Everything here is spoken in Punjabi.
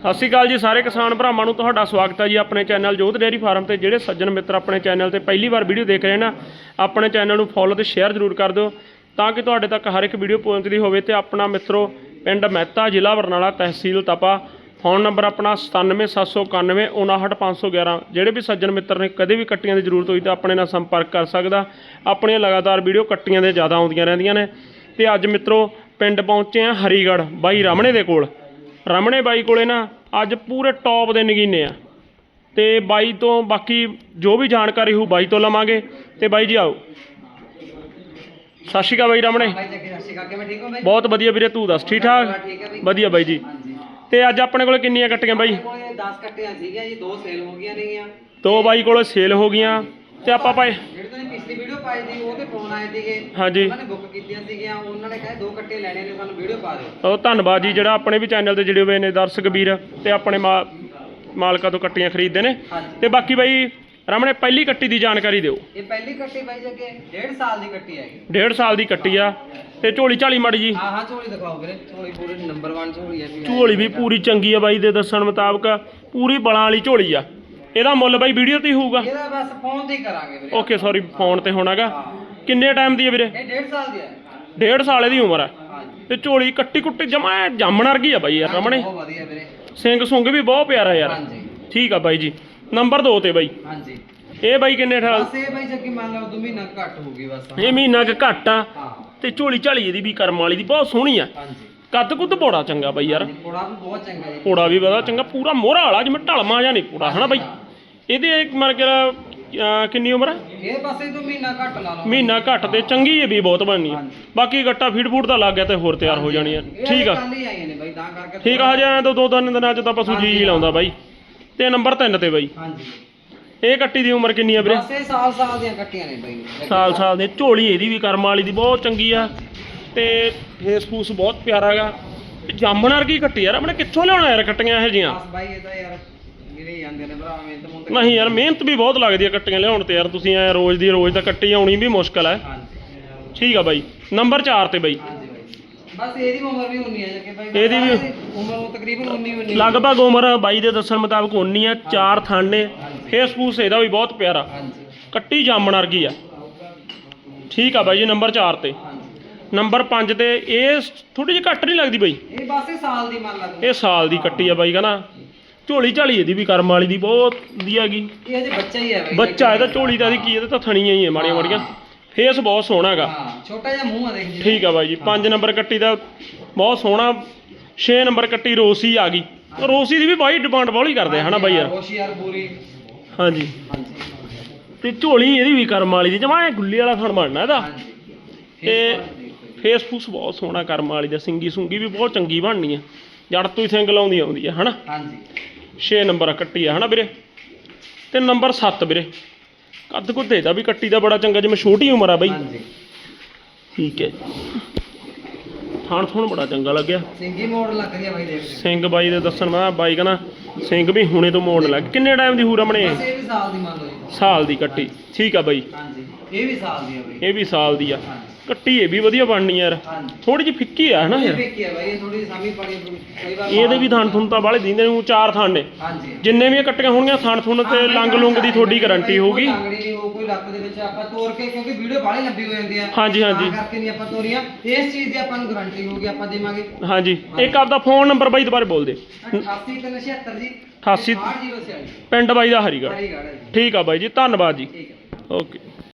ਸਤਿ ਸ਼੍ਰੀ ਅਕਾਲ ਜੀ ਸਾਰੇ ਕਿਸਾਨ ਭਰਾਵਾਂ ਨੂੰ ਤੁਹਾਡਾ ਸਵਾਗਤ ਹੈ ਜੀ ਆਪਣੇ ਚੈਨਲ ਜੋਤ ਡੇਅਰੀ ਫਾਰਮ ਤੇ। ਜਿਹੜੇ ਸੱਜਣ ਮਿੱਤਰ ਆਪਣੇ ਚੈਨਲ ਤੇ ਪਹਿਲੀ ਵਾਰ ਵੀਡੀਓ ਦੇਖ ਰਹੇ ਨਾ ਆਪਣੇ ਚੈਨਲ ਨੂੰ ਫੋਲੋ ਤੇ ਸ਼ੇਅਰ ਜ਼ਰੂਰ ਕਰ ਦਿਓ ਤਾਂ ਕਿ ਤੁਹਾਡੇ ਤੱਕ ਹਰ ਇੱਕ ਵੀਡੀਓ ਪਹੁੰਚਦੀ ਹੋਵੇ ਤੇ ਆਪਣਾ ਮਿੱਤਰੋ, ਪਿੰਡ ਮਹਿਤਾ ਜ਼ਿਲ੍ਹਾ ਬਰਨਾਲਾ ਤਹਿਸੀਲ ਤਪਾ, ਫੋਨ ਨੰਬਰ ਆਪਣਾ 9779959511 ਜਿਹੜੇ ਵੀ ਸੱਜਣ ਮਿੱਤਰ ਨੇ, ਕਦੇ ਵੀ ਕੱਟੀਆਂ ਦੀ ਜ਼ਰੂਰਤ ਹੋਈ ਤਾਂ ਆਪਣੇ ਨਾਲ ਸੰਪਰਕ ਕਰ ਸਕਦਾ। ਆਪਣੀਆਂ ਲਗਾਤਾਰ ਵੀਡੀਓ ਕੱਟੀਆਂ ਦੇ ਜ਼ਿਆਦਾ ਆਉਂਦੀਆਂ ਰਹਿੰਦੀਆਂ ਨੇ। ਤੇ ਅੱਜ ਮਿੱਤਰੋ, ਪਿੰਡ ਪਹੁੰਚੇ ਆ ਹਰੀਗੜ੍ਹ, ਬਾਈ ਰਮਣੇ ਦੇ ਕੋਲ। ਰਮਣੇ ਬਾਈ ਕੋਲੇ ਨਾ ਅੱਜ ਪੂਰੇ ਟੌਪ ਦੇ ਨਗੀਨੇ ਆ। ਤੇ ਬਾਈ ਤੋਂ ਬਾਕੀ ਜੋ ਵੀ ਜਾਣਕਾਰੀ ਹੋਊ ਬਾਈ ਤੋਂ ਲਵਾਂਗੇ। ਤੇ ਬਾਈ ਜੀ ਆਓ। ਸਤਿ ਸ਼੍ਰੀ ਅਕਾਲ ਬਾਈ ਰਮਣੇ। ਬਹੁਤ ਵਧੀਆ ਵੀਰੇ ਤੂੰ ਦੱਸ ਠੀਕ ਠਾਕ? ਵਧੀਆ ਬਾਈ ਜੀ। ਤੇ ਅੱਜ ਆਪਣੇ ਕੋਲੇ ਕਿੰਨੀਆਂ ਕੱਟੀਆਂ ਬਾਈ? ਮੇਰੇ ਕੋਲੇ 10 ਕੱਟੀਆਂ ਸੀਗੀਆਂ ਜੀ ਦੋ ਸੇਲ ਹੋ ਗਈਆਂ ਨੇਗੀਆਂ। ਦੋ ਬਾਈ ਕੋਲੇ ਸੇਲ ਹੋ ਗਈਆਂ। ਤੇ ਆਪਾਂ ਭਾਈ ਉਹਦੇ ਫੋਨ ਆਏ ਸੀਗੇ। ਹਾਂਜੀ। ਉਹਨਾਂ ਨੇ ਬੁੱਕ ਕੀਤੀਆਂ ਸੀਗੀਆਂ ਉਹਨਾਂ ਨੇ ਕਹੇ ਦੋ ਕੱਟੇ ਲੈਣੇ ਨੇ ਸਾਨੂੰ ਵੀਡੀਓ ਪਾ ਦਿਓ। ਉਹ ਧੰਨਵਾਦ ਜੀ ਜਿਹੜਾ ਆਪਣੇ ਵੀ ਚੈਨਲ ਤੇ ਜੁੜੇ ਹੋਏ ਨੇ ਦਰਸ਼ਕ ਵੀਰ ਤੇ ਆਪਣੇ ਮਾ- ਮਾਲਕਾਂ ਤੋਂ ਕੱਟੀਆਂ ਖਰੀਦਦੇ ਨੇ। ਹਾਂਜੀ। ਤੇ ਬਾਕੀ ਬਾਈ ਰਮਣੇ ਪਹਿਲੀ ਕੱਟੀ ਦੀ ਜਾਣਕਾਰੀ ਦਿਓ। ਇਹ ਪਹਿਲੀ ਕੱਟੀ ਬਾਈ ਜੱਗੇ 1.5 ਸਾਲ ਦੀ ਕੱਟੀ ਹੈਗੀ ਡੇਢ ਸਾਲ ਦੀ ਕੱਟੀ ਆ। ਤੇ ਝੋਲੀ ਝਾਲੀ ਮੜੀ ਜੀ। ਹਾਂ ਹਾਂ ਝੋਲੀ ਦਿਖਾਓ ਵੀਰੇ। ਝੋਲੀ ਪੂਰੀ ਨੰਬਰ 1 ਝੋਲੀ ਹੈ ਵੀ। ਝੋਲੀ ਵੀ ਪੂਰੀ ਚੰਗੀ ਆ ਬਾਈ ਦੇ ਦੱਸਣ ਮੁਤਾਬਕ ਪੂਰੀ ਬਲਾਂ ਵਾਲੀ ਝੋਲੀ ਆ। ਇਹਦਾ ਮੁੱਲ ਬਾਈ ਵੀਡੀਓ ਤੇ ਹੀ ਹੋਊਗਾ। ਇਹਦਾ ਬਸ ਫੋਨ ਤੇ ਹੀ ਕਰਾਂਗੇ ਵੀਰੇ। ਓਕੇ ਸੌਰੀ ਫੋਨ ਤੇ ਹੋਣਾਗਾ। ਕਿੰਨੇ ਟਾਈਮ ਦੀ ਆ ਵੀਰੇ? ਇਹ 1.5 ਸਾਲ ਦੀ ਹੈ। ਡੇਢ ਸਾਲ ਦੀ ਉਮਰ ਆ ਹਾਂਜੀ। ਤੇ ਝੋਲੀ ਕੱਟੀ ਕੁੱਟੀ ਜਮਾ ਜਾਮਣ ਵਰਗੀ ਆ ਬਾਈ ਯਾਰ ਰਮਣੇ ਬਹੁਤ ਵਧੀਆ ਵੀਰੇ। ਸਿੰਘ ਸੁੰਗ ਵੀ ਬਹੁਤ ਪਿਆਰਾ ਯਾਰ। ਹਾਂਜੀ। ਠੀਕ ਆ ਬਾਈ ਜੀ। ਨੰਬਰ 2 ਤੇ ਬਾਈ। ਹਾਂਜੀ। ਇਹ ਬਾਈ ਕਿੰਨੇ ਠਾਲ ਬਸ ਇਹ ਬਾਈ ਜੱਗੀ ਮੰਨ ਲਓ ਦੋ ਮਹੀਨਾ ਘੱਟ ਹੋ ਗਈ ਬਸ। ਇਹ ਮਹੀਨਾ ਕੁ ਘੱਟ ਆ। ਹਾਂ। ਤੇ ਝੋਲੀ ਝਾਲੀ ਇਹਦੀ ਵੀ ਕਰਮ ਵਾਲੀ ਦੀ ਬਹੁਤ ਸੋਹਣੀ ਆ। ਹਾਂਜੀ। ਕੱਦ ਕੁੱਦ ਬੜਾ ਚੰਗਾ ਬਾਈ ਯਾਰ। ਕੋੜਾ ਵੀ ਬਹੁਤ ਚੰਗਾ ਜੀ। ਪੋੜਾ ਵੀ ਬੜਾ ਚੰਗਾ ਪੂਰਾ ਮੋਹਰਾ ਵਾਲਾ ਜਿਵੇਂ ਢਲਮਾ ਜਾਂ ਨਹੀਂ ਪੂਰਾ ਹਨਾ ਬਾਈ? ਇਹਦੇ ਇੱਕ ਮਰ ਕੇ ਕਿੰਨੀ ਉਮਰ ਆ? ਇਹ ਬਸ ਇਹ ਤੋਂ ਮਹੀਨਾ ਘੱਟ ਲਾ ਲਓ। ਮਹੀਨਾ ਘੱਟ ਤੇ ਚੰਗੀ ਇਹ ਵੀ ਬਹੁਤ ਬਣਨੀ ਹਾਂਜੀ। ਬਾਕੀ ਗੱਟਾ ਫੀਡ ਫੂਡ ਦਾ ਲੱਗ ਗਿਆ ਤੇ ਹੋਰ ਤਿਆਰ ਹੋ ਜਾਣੀ ਇਹ ਠੀਕ ਆ। ਕੱਲ੍ਹ ਹੀ ਆਈਆਂ ਨੇ ਬਾਈ ਤਾਂ ਕਰਕੇ ਠੀਕ ਆ ਹਜੇ ਐਂ ਤਾਂ ਦੋ ਤਿੰਨ ਦਿਨਾਂ ਚ ਤਾਂ ਪਸ਼ੂ ਜੀ ਹੀ ਲਾਉਂਦਾ ਬਾਈ। ਤੇ ਨੰਬਰ 3 ਤੇ ਬਾਈ। ਹਾਂਜੀ। ਇਹ ਕੱਟੀ ਦੀ ਉਮਰ ਕਿੰਨੀ ਆ ਵੀਰੇ? ਬਸ ਇਹ ਸਾਲ ਸਾਲ ਦੀਆਂ ਕੱਟੀਆਂ ਨੇ ਬਾਈ। ਸਾਲ ਸਾਲ ਦੇ ਝੋਲੀ ਇਹਦੀ ਵੀ ਕਰਮ ਵਾਲੀ ਦੀ ਬਹੁਤ ਚੰਗੀ ਆ। ਤੇ ਫੇਸ ਫੂਸ ਬਹੁਤ ਪਿਆਰਾ ਗਾ ਜਾਮਣ ਵਰਗੀ ਕੱਟੀ ਯਾਰ ਆਪਣੇ ਕਿੱਥੋਂ ਲਿਆਉਣਾ ਯਾਰ ਕੱਟੀਆਂ ਇਹੋ ਜੀਆਂ ਬਸ ਬਾਈ ਇਹ ਤਾਂ ਯਾਰ ਜਿਹੜੇ ਜਾਂਦੇ ਨੇ ਭਰਾ ਮੈਂ ਤਾਂ ਮੁੰਡੇ ਨਹੀਂ ਯਾਰ ਮਿਹਨਤ ਵੀ ਬਹੁਤ ਲੱਗਦੀ ਆ ਕੱਟੀਆਂ ਲਿਆਉਣ ਤੇ ਯਾਰ ਤੁਸੀਂ ਐ ਰੋਜ਼ ਦੀ ਰੋਜ਼ ਤਾਂ ਕੱਟੀ ਆਉਣੀ ਵੀ ਮੁਸ਼ਕਲ ਹੈ ਹਾਂਜੀ। ਠੀਕ ਆ ਬਾਈ। ਨੰਬਰ 4 ਤੇ ਬਾਈ। ਹਾਂਜੀ ਬਾਈ। ਬਸ ਇਹਦੀ ਉਮਰ ਵੀ ਉਨੀ ਹੈ ਜੱਗੇ ਬਾਈ ਇਹਦੀ ਵੀ- ਉਮਰ ਉਹ ਤਕਰੀਬਨ ਉਨੀ ਉਨੀ ਲਗਭਗ ਉਮਰ ਬਾਈ ਦੇ ਦੱਸਣ ਮੁਤਾਬਕ 19 ਆ ਚਾਰ ਥਾਣੇ ਫੇਸ ਫੂਸ ਇਹਦਾ ਵੀ ਬਹੁਤ ਪਿਆਰਾ। ਹਾਂਜੀ। ਕੱਟੀ ਜਾਮਣ ਵਰਗੀ ਆ। ਠੀਕ ਆ ਬਾਈ ਜੀ ਨੰਬਰ 4 ਤੇ। ਹਾਂਜੀ। ਨੰਬਰ 5 ਤੇ ਇਹ ਥੋੜੀ ਜਿਹੀ ਘੱਟ ਨਹੀਂ ਲੱਗਦੀ ਬਾਈ। ਇਹ ਬਸ ਇਹ ਸਾਲ ਦੀ ਮੰਨ ਲਾ ਤੂੰ। ਇਹ ਸਾਲ ਦੀ ਕੱਟੀ ਆ ਬਾਈ ਕਹਿੰਦਾ। ਝੋਲੀ ਝਾਲੀ ਇਹਦੀ ਵੀ ਕਰਮ ਵਾਲੀ ਦੀ ਬਹੁਤ ਵਧੀਆ ਹੈਗੀ। ਇਹ ਅਜੇ ਬੱਚਾ ਹੀ ਹੈ ਬਾਈ। ਬੱਚਾ ਇਹਦਾ ਝੋਲੀ ਦਾ ਦੀ ਕੀ ਇਹਦੇ ਤਾਂ ਥਣੀਆਂ ਹੀ ਆ ਮਾੜੀਆਂ ਮਾੜੀਆਂ ਫੇਸ ਬਹੁਤ ਸੋਹਣਾ ਹੈਗਾ। ਹਾਂ ਛੋਟਾ ਜਿਹਾ ਮੂੰਹ ਆ ਦੇਖ ਜੀ। ਠੀਕ ਆ ਬਾਈ ਜੀ 5 ਨੰਬਰ ਕੱਟੀ ਦਾ ਬਹੁਤ ਸੋਹਣਾ 6 ਨੰਬਰ ਕੱਟੀ ਰੋਸੀ ਆ ਗਈ। ਰੋਸੀ ਦੀ ਵੀ ਬਾਈ ਡਿਮਾਂਡ ਬਹੁਤ ਹੀ ਕਰਦੇ ਹਨਾ ਬਾਈ ਯਾਰ? ਹੋਸ਼ਿਆਰ ਪੂਰੀ। ਹਾਂਜੀ। ਹਾਂਜੀ। ਤੇ ਝੋਲੀ ਇਹਦੀ ਵੀ ਕਰਮ ਵਾਲੀ ਦੀ ਜਮਾ ਐ ਗੁੱਲੀ ਵਾਲਾ ਥਣ ਬਣਨਾ ਇਹਦਾ। ਹਾਂਜੀ। ਤੇ ਫੇਸ ਫੂਸ ਬਹੁਤ ਸੋਹਣਾ ਕਰਮ ਵਾਲੀ ਦਾ ਸਿੰਗੀ ਸੁੰਗੀ ਵੀ ਬਹੁਤ ਚੰਗੀ ਬਣਨੀ ਆ। ਜੜ ਤੋਂ ਹੀ ਸਿੰਗ ਲਾਉਂਦੀ ਆਉਂਦੀ ਆ ਹਨਾ? ਹਾਂਜੀ। 6 ਨੰਬਰ ਆ ਕੱਟੀ ਆ ਹਨਾ ਵੀਰੇ? ਤੇ ਨੰਬਰ 7 ਵੀਰੇ। ਕੱਦ ਕੁੱਦ ਇਹਦਾ ਵੀ ਕੱਟੀ ਦਾ ਬੜਾ ਚੰਗਾ ਜਿਵੇਂ ਛੋਟੀ ਉਮਰ ਆ ਬਾਈ। ਹਾਂਜੀ। ਠੀਕ ਹੈ ਥਣ ਥਣ ਬੜਾ ਚੰਗਾ ਲੱਗਿਆ। ਸਿੰਗੀ ਮੋੜ ਲੱਗ ਹੈ ਬਾਈ ਦੇਖ। ਸਿੰਘ ਬਾਈ ਦੇ ਦੱਸਣ ਮੈਂ ਬਾਈ ਕਹਿੰਦਾ ਸਿੰਘ ਵੀ ਹੁਣੇ ਤੋਂ ਮੋੜਨ ਲੱਗ ਕਿੰਨੇ ਟਾਈਮ ਦੀ ਹੂਰ ਆਪਣੇ? ਬਸ ਇਹ ਵੀ ਸਾਲ ਦੀ ਮੰਨ ਲਓ ਜੀ। ਸਾਲ ਦੀ ਕੱਟੀ। ਠੀਕ ਆ ਬਾਈ। ਹਾਂਜੀ। ਇਹ ਵੀ ਸਾਲ ਦੀ ਹੈ ਬਾਈ। ਇਹ ਵੀ ਸਾਲ ਦੀ ਆ। ਕੱਟੀ ਇਹ ਵੀ ਵਧੀਆ ਬਣਨੀ ਯਾਰ। ਹਾਂਜੀ। ਥੋੜੀ ਜਿਹੀ ਫਿੱਕੀ ਆ ਹਨਾ ਇਹ ਯਾਰ? ਵੇਖੀ ਹੈ ਬਾਈ ਇਹ ਥੋੜੀ ਸਾਮੀ ਪੜੀ ਕਈ ਵਾਰ ਇਹਦੇ ਵੀ ਥਣ ਥੁਣ ਤਾਂ ਬਾਲੇ ਦਿੰਦੇ ਨੇ ਚਾਰ ਥਣ ਨੇ। ਹਾਂਜੀ। ਜਿੰਨੇ ਵੀ ਇਹ ਕੱਟੀਆਂ ਹੋਣਗੀਆਂ ਥਣ ਥੁਣ ਤੇ ਲੰਗ ਲੁੰਗ ਦੀ ਤੁਹਾਡੀ ਗਾਰੰਟੀ ਹੋਊਗੀ। ਲੰਗੜੀ ਨਹੀਂ ਹੋ ਕੋਈ ਲੱਕ ਦੇ ਵਿੱਚ ਆਪਾਂ ਤੋੜ ਕੇ ਕਿਉਂਕਿ ਵੀਡੀਓ ਬਾਹਲੀ ਲੰਬੀ ਹੋ ਜਾਂਦੀ ਹੈ ਹਾਂਜੀ, ਹਾਂਜੀ। ਤਾਂ ਕਰਕੇ ਨਹੀਂ ਆਪਾਂ ਤੋਰੀਆਂ। ਇਸ ਚੀਜ਼ ਦੀ ਆਪਾਂ ਨੂੰ ਗਾਰੰਟੀ ਹੋਊਗੀ ਆਪਾਂ ਦੇਵਾਂਗੇ। ਹਾਂਜੀ। ਇੱਕ ਆਪਦਾ ਫੋਨ ਨੰਬਰ ਬਾਈ ਦੁਬਾਰੇ ਬੋਲ ਦੇ। 88 ਤੇ 76 ਜੀ। 88 60 ਪਿੰਡ ਬਾਈ ਦਾ ਹਰੀਗੜ੍ਹ। ਹਰੀਗੜ੍ਹ ਹੈ ਜੀ। ਠੀਕ ਆ ਬਾਈ ਜੀ ਧੰਨਵਾਦ ਜੀ। ਠੀਕ ਹੈ। ਓਕੇ।